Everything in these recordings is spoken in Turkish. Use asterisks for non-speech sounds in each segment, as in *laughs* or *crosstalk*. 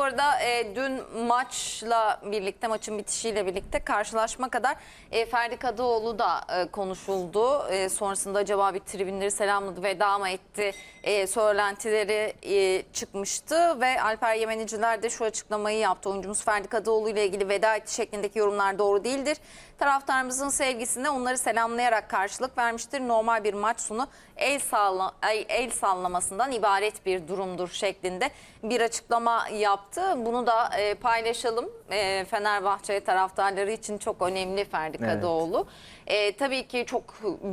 Bu arada e, dün maçla birlikte, maçın bitişiyle birlikte karşılaşma kadar e, Ferdi Kadıoğlu da e, konuşuldu. E, sonrasında acaba bir tribünleri selamladı, veda mı etti e, söylentileri e, çıkmıştı. Ve Alper Yemeniciler de şu açıklamayı yaptı. Oyuncumuz Ferdi Kadıoğlu ile ilgili veda etti şeklindeki yorumlar doğru değildir. Taraftarımızın sevgisine onları selamlayarak karşılık vermiştir. Normal bir maç sonu el, salla, el, el sallamasından ibaret bir durumdur şeklinde bir açıklama yaptı. Bunu da e, paylaşalım. E, Fenerbahçe taraftarları için çok önemli Ferdi Evet. E, tabii ki çok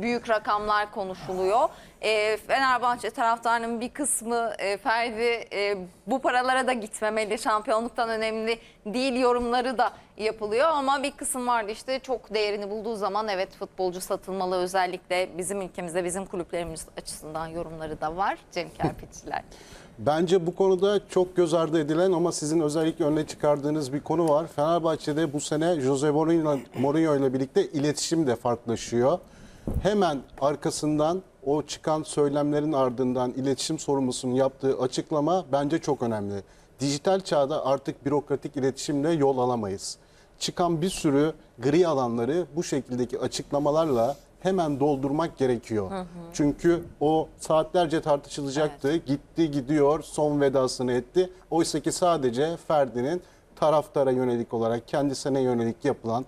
büyük rakamlar konuşuluyor. E, Fenerbahçe taraftarının bir kısmı e, Ferdi e, bu paralara da gitmemeli, şampiyonluktan önemli değil yorumları da yapılıyor. Ama bir kısım vardı işte çok değerini bulduğu zaman evet futbolcu satılmalı özellikle bizim ülkemizde bizim kulüplerimiz açısından yorumları da var. Cem Kerpiççiler. *laughs* Bence bu konuda çok göz ardı edilen ama sizin özellikle öne çıkardığınız bir konu var. Fenerbahçe'de bu sene Jose Mourinho ile birlikte iletişim de farklılaşıyor. Hemen arkasından o çıkan söylemlerin ardından iletişim sorumlusunun yaptığı açıklama bence çok önemli. Dijital çağda artık bürokratik iletişimle yol alamayız. Çıkan bir sürü gri alanları bu şekildeki açıklamalarla hemen doldurmak gerekiyor. Çünkü o saatlerce tartışılacaktı. Gitti gidiyor son vedasını etti. Oysa ki sadece Ferdi'nin taraftara yönelik olarak kendisine yönelik yapılan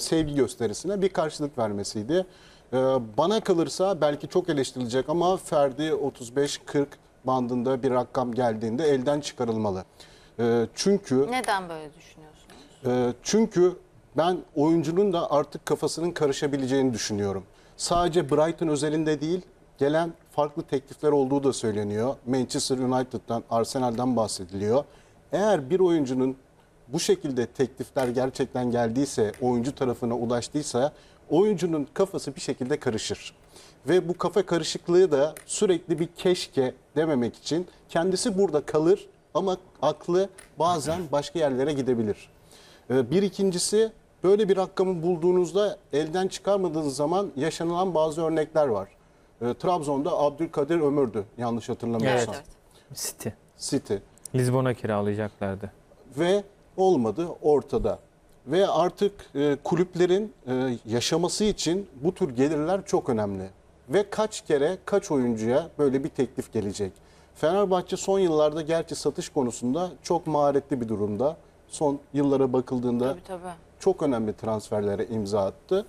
sevgi gösterisine bir karşılık vermesiydi. E, Bana kalırsa belki çok eleştirilecek ama Ferdi 35-40 bandında bir rakam geldiğinde elden çıkarılmalı. E, Çünkü Neden böyle düşünüyorsunuz? çünkü ben oyuncunun da artık kafasının karışabileceğini düşünüyorum. Sadece Brighton özelinde değil, gelen farklı teklifler olduğu da söyleniyor. Manchester United'dan, Arsenal'dan bahsediliyor. Eğer bir oyuncunun bu şekilde teklifler gerçekten geldiyse, oyuncu tarafına ulaştıysa oyuncunun kafası bir şekilde karışır. Ve bu kafa karışıklığı da sürekli bir keşke dememek için kendisi burada kalır ama aklı bazen başka yerlere gidebilir. Ee, Bir ikincisi böyle bir rakamı bulduğunuzda elden çıkarmadığınız zaman yaşanılan bazı örnekler var. Ee, Trabzon'da Abdülkadir Ömür'dü yanlış hatırlamıyorsam. Evet. City. City. Lizbon'a kiralayacaklardı. Ve olmadı ortada. Ve artık e, kulüplerin e, yaşaması için bu tür gelirler çok önemli. Ve kaç kere kaç oyuncuya böyle bir teklif gelecek. Fenerbahçe son yıllarda gerçi satış konusunda çok maharetli bir durumda. Son yıllara bakıldığında Tabii tabii. çok önemli transferlere imza attı.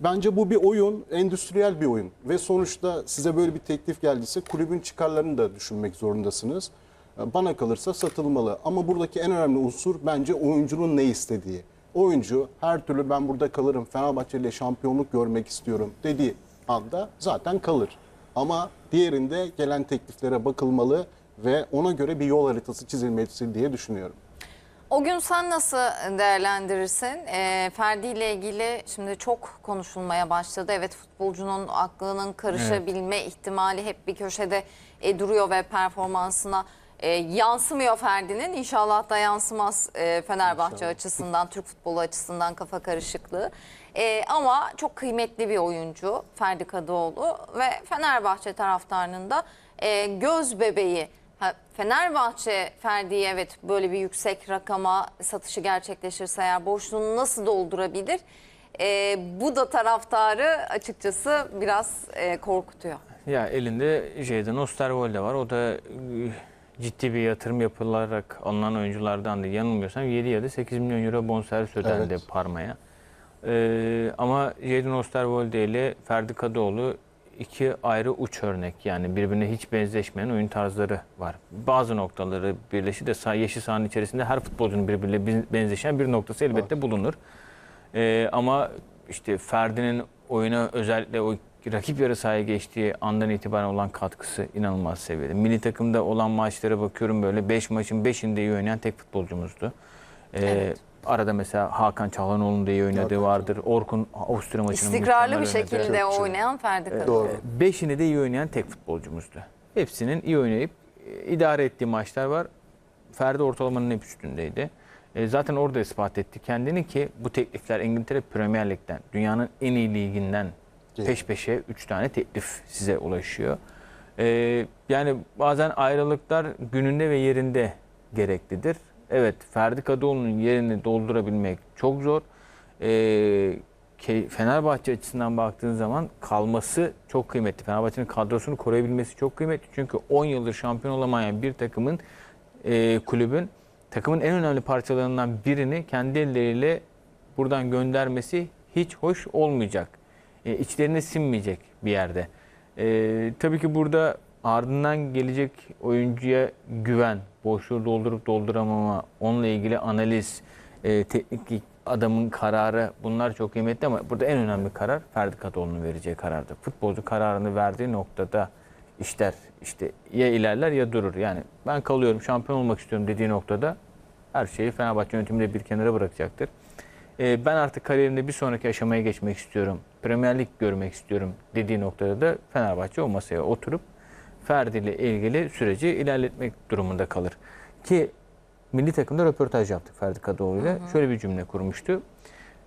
Bence bu bir oyun, endüstriyel bir oyun ve sonuçta size böyle bir teklif geldiyse kulübün çıkarlarını da düşünmek zorundasınız. Bana kalırsa satılmalı ama buradaki en önemli unsur bence oyuncunun ne istediği. Oyuncu her türlü ben burada kalırım, Fenerbahçe ile şampiyonluk görmek istiyorum dediği anda zaten kalır. Ama diğerinde gelen tekliflere bakılmalı ve ona göre bir yol haritası çizilmesi diye düşünüyorum. O gün sen nasıl değerlendirirsin? Ee, Ferdi ile ilgili şimdi çok konuşulmaya başladı. Evet futbolcunun aklının karışabilme ihtimali hep bir köşede e, duruyor ve performansına e, yansımıyor Ferdi'nin. İnşallah da yansımaz e, Fenerbahçe İnşallah. açısından, Türk futbolu açısından kafa karışıklığı. E, ama çok kıymetli bir oyuncu Ferdi Kadıoğlu ve Fenerbahçe taraftarının da e, göz bebeği. Ha, Fenerbahçe Ferdi'ye evet böyle bir yüksek rakama satışı gerçekleşirse eğer boşluğunu nasıl doldurabilir? E, bu da taraftarı açıkçası biraz e, korkutuyor. Ya elinde Jadon Osterwolde var. O da e, ciddi bir yatırım yapılarak alınan oyunculardan da yanılmıyorsam 7 ya da 8 milyon euro bonservis ödendi Evet. Parma'ya. Ee, ama Jadon Osterwolde ile Ferdi Kadıoğlu iki ayrı uç örnek. Yani birbirine hiç benzeşmeyen oyun tarzları var. Bazı noktaları birleşir de yeşil sahanın içerisinde her futbolcunun birbiriyle bin- benzeşen bir noktası elbette bulunur. Ee, ama işte Ferdi'nin oyuna özellikle o rakip yarı sahaya geçtiği andan itibaren olan katkısı inanılmaz seviyede. Milli takımda olan maçlara bakıyorum böyle 5 maçın 5'inde iyi oynayan tek futbolcumuzdu. Ee, Evet. Arada mesela Hakan Çalhanoğlu'nun da iyi oynadığı Hakan vardır. Orkun Avusturya maçını İstikrarlı bir oynadı. şekilde Çok çok. oynayan Ferdi Kadıoğlu. Doğru. Beşini de iyi oynayan tek futbolcumuzdu. Hepsinin iyi oynayıp e, idare ettiği maçlar var. Ferdi ortalamanın hep üstündeydi. E, zaten orada ispat etti kendini ki bu teklifler İngiltere Premier Lig'den, dünyanın en iyi liginden Değil. peş peşe 3 tane teklif size ulaşıyor. E, yani bazen ayrılıklar gününde ve yerinde gereklidir. Evet Ferdi Kadıoğlu'nun yerini doldurabilmek çok zor. Ee, Fenerbahçe açısından baktığın zaman kalması çok kıymetli. Fenerbahçe'nin kadrosunu koruyabilmesi çok kıymetli. Çünkü 10 yıldır şampiyon olamayan bir takımın e, kulübün takımın en önemli parçalarından birini kendi elleriyle buradan göndermesi hiç hoş olmayacak. E, içlerine sinmeyecek bir yerde. E, tabii ki burada ardından gelecek oyuncuya güven, boşluğu doldurup dolduramama, onunla ilgili analiz, e, teknik adamın kararı bunlar çok kıymetli ama burada en önemli karar Ferdi Kadıoğlu'nun vereceği karardı. Futbolcu kararını verdiği noktada işler işte ya ilerler ya durur. Yani ben kalıyorum şampiyon olmak istiyorum dediği noktada her şeyi Fenerbahçe yönetimi de bir kenara bırakacaktır. Ee, ben artık kariyerimde bir sonraki aşamaya geçmek istiyorum. Premier Lig görmek istiyorum dediği noktada da Fenerbahçe o masaya oturup Ferdi ile ilgili süreci ilerletmek durumunda kalır. Ki milli takımda röportaj yaptık Ferdi Kadıoğlu ile. Şöyle bir cümle kurmuştu.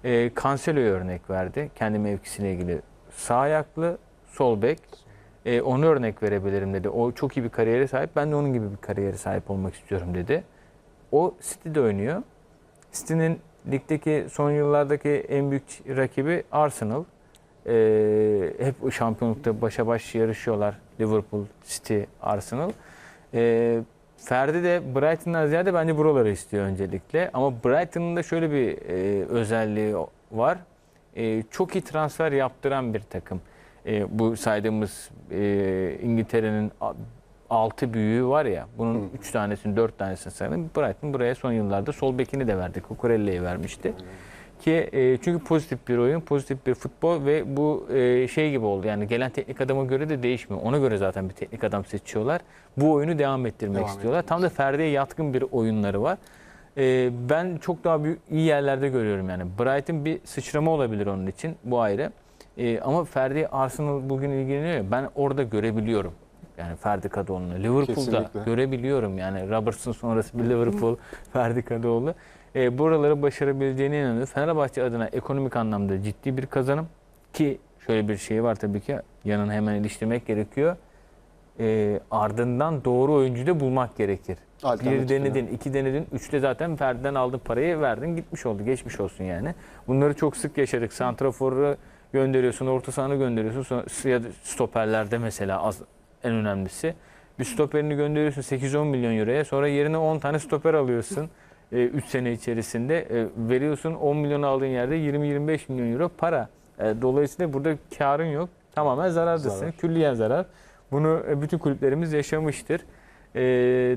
Ee, Cancelo'ya örnek verdi. Kendi mevkisiyle ilgili. Sağ ayaklı, sol bek. Ee, onu örnek verebilirim dedi. O çok iyi bir kariyere sahip. Ben de onun gibi bir kariyere sahip olmak istiyorum dedi. O City'de oynuyor. City'nin ligdeki son yıllardaki en büyük rakibi Arsenal. Ee, hep şampiyonlukta başa baş yarışıyorlar. Liverpool, City, Arsenal. Ee, Ferdi de Brighton'dan ziyade bence buraları istiyor öncelikle. Ama Brighton'ın da şöyle bir e, özelliği var. E, çok iyi transfer yaptıran bir takım. E, bu saydığımız e, İngiltere'nin a- altı büyüğü var ya. Bunun üç tanesini, dört tanesini sayalım. Brighton buraya son yıllarda sol bekini de verdi. Cucurella'yı vermişti. Ki e, çünkü pozitif bir oyun, pozitif bir futbol ve bu e, şey gibi oldu. Yani gelen teknik adama göre de değişmiyor. Ona göre zaten bir teknik adam seçiyorlar. Bu oyunu devam ettirmek Devam istiyorlar. Tam da Ferdi'ye yatkın bir oyunları var. E, ben çok daha büyük, iyi yerlerde görüyorum yani. Brighton bir sıçrama olabilir onun için. Bu ayrı. E, ama Ferdi Arsenal bugün ilgileniyor ya. Ben orada görebiliyorum. Yani Ferdi Kadıoğlu'nu. Liverpool'da Kesinlikle. görebiliyorum. Yani Robertson sonrası bir Liverpool, *laughs* Ferdi Kadıoğlu. E, buraları başarabileceğine inanıyorum. Fenerbahçe adına ekonomik anlamda ciddi bir kazanım. Ki şöyle bir şey var tabii ki yanına hemen iliştirmek gerekiyor. E, ardından doğru oyuncuyu da bulmak gerekir. Bir denedin, iki denedin, üçte zaten Ferdi'den aldın parayı verdin gitmiş oldu. Geçmiş olsun yani. Bunları çok sık yaşadık. Santrafor'u gönderiyorsun, orta sahanı gönderiyorsun. Sonra, stoperlerde mesela az, en önemlisi. Bir stoperini gönderiyorsun 8-10 milyon euroya. Sonra yerine 10 tane stoper alıyorsun. 3 sene içerisinde E, veriyorsun 10 milyon aldığın yerde 20-25 milyon euro para. E, dolayısıyla burada karın yok. Tamamen zarardasın. Zarar. Külliyen zarar. Bunu e, bütün kulüplerimiz yaşamıştır. E,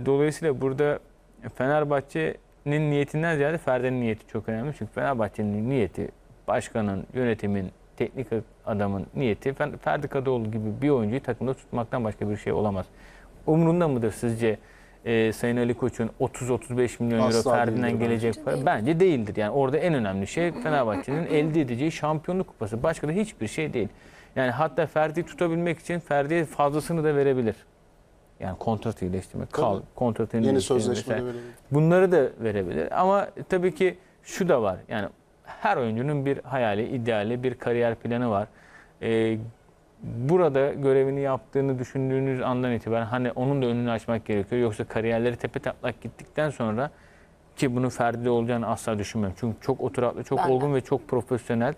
dolayısıyla burada Fenerbahçe'nin niyetinden ziyade Ferdi'nin niyeti çok önemli. Çünkü Fenerbahçe'nin niyeti, başkanın, yönetimin, teknik adamın niyeti Fer- Ferdi Kadıoğlu gibi bir oyuncuyu takımda tutmaktan başka bir şey olamaz. Umurunda mıdır sizce e, Sayın Ali Koç'un 30-35 milyon euro Asla Ferdi'den değildir bence. gelecek para? Bence değildir. Yani orada en önemli şey Fenerbahçe'nin elde edeceği şampiyonluk kupası. Başka da hiçbir şey değil. Yani hatta Ferdi'yi tutabilmek için Ferdi'ye fazlasını da verebilir. Yani kontratı iyileştirmek, kal, kontratını Yeni sözleşme verebilir. Bunları da verebilir. Ama tabii ki şu da var. Yani her oyuncunun bir hayali, ideali, bir kariyer planı var. Ee, burada görevini yaptığını düşündüğünüz andan itibaren hani onun da önünü açmak gerekiyor. Yoksa kariyerleri tepe taklak gittikten sonra ki bunun Ferdi'de olacağını asla düşünmüyorum. Çünkü çok oturaklı, çok Ben de. olgun ve çok profesyonel.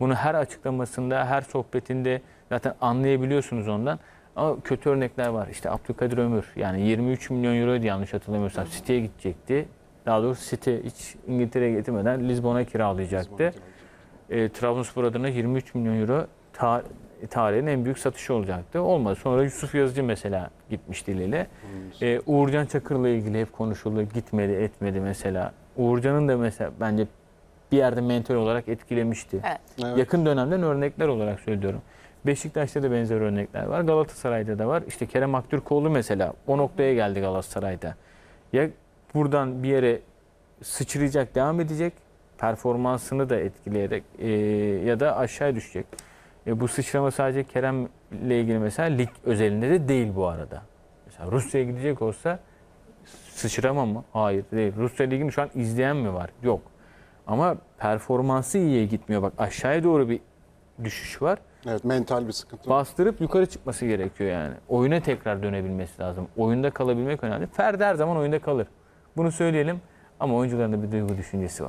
Bunu her açıklamasında, her sohbetinde zaten anlayabiliyorsunuz ondan. Ama kötü örnekler var. İşte Abdülkadir Ömür yani 23 milyon euroydu yanlış hatırlamıyorsam. City'ye gidecekti. Daha doğrusu City hiç İngiltere'ye getirmeden Lizbon'a kiralayacaktı. E, Trabzonspor adına 23 milyon euro ta- tarihin en büyük satışı olacaktı. Olmadı. Sonra Yusuf Yazıcı mesela gitmişti Lille. E, Uğurcan Çakır'la ilgili hep konuşuldu. Gitmedi, etmedi mesela. Uğurcan'ın da mesela bence bir yerde mentor olarak etkilemişti. Evet. Evet. Yakın dönemden örnekler olarak söylüyorum. Beşiktaş'ta da benzer örnekler var. Galatasaray'da da var. İşte Kerem Aktürkoğlu mesela o noktaya geldi Galatasaray'da. Ya buradan bir yere sıçrayacak, devam edecek. Performansını da etkileyerek e, ya da aşağı düşecek. E, bu sıçrama sadece Kerem'le ilgili mesela lig özelinde de değil bu arada. Mesela Rusya'ya gidecek olsa sıçrama mı? Hayır değil. Rusya ligini şu an izleyen mi var? Yok. Ama performansı iyiye gitmiyor. Bak aşağıya doğru bir düşüş var. Evet mental bir sıkıntı. Bastırıp yukarı çıkması gerekiyor yani. Oyuna tekrar dönebilmesi lazım. Oyunda kalabilmek önemli. Ferdi her zaman oyunda kalır. Bunu söyleyelim. Ama oyuncuların da bir duygu düşüncesi var.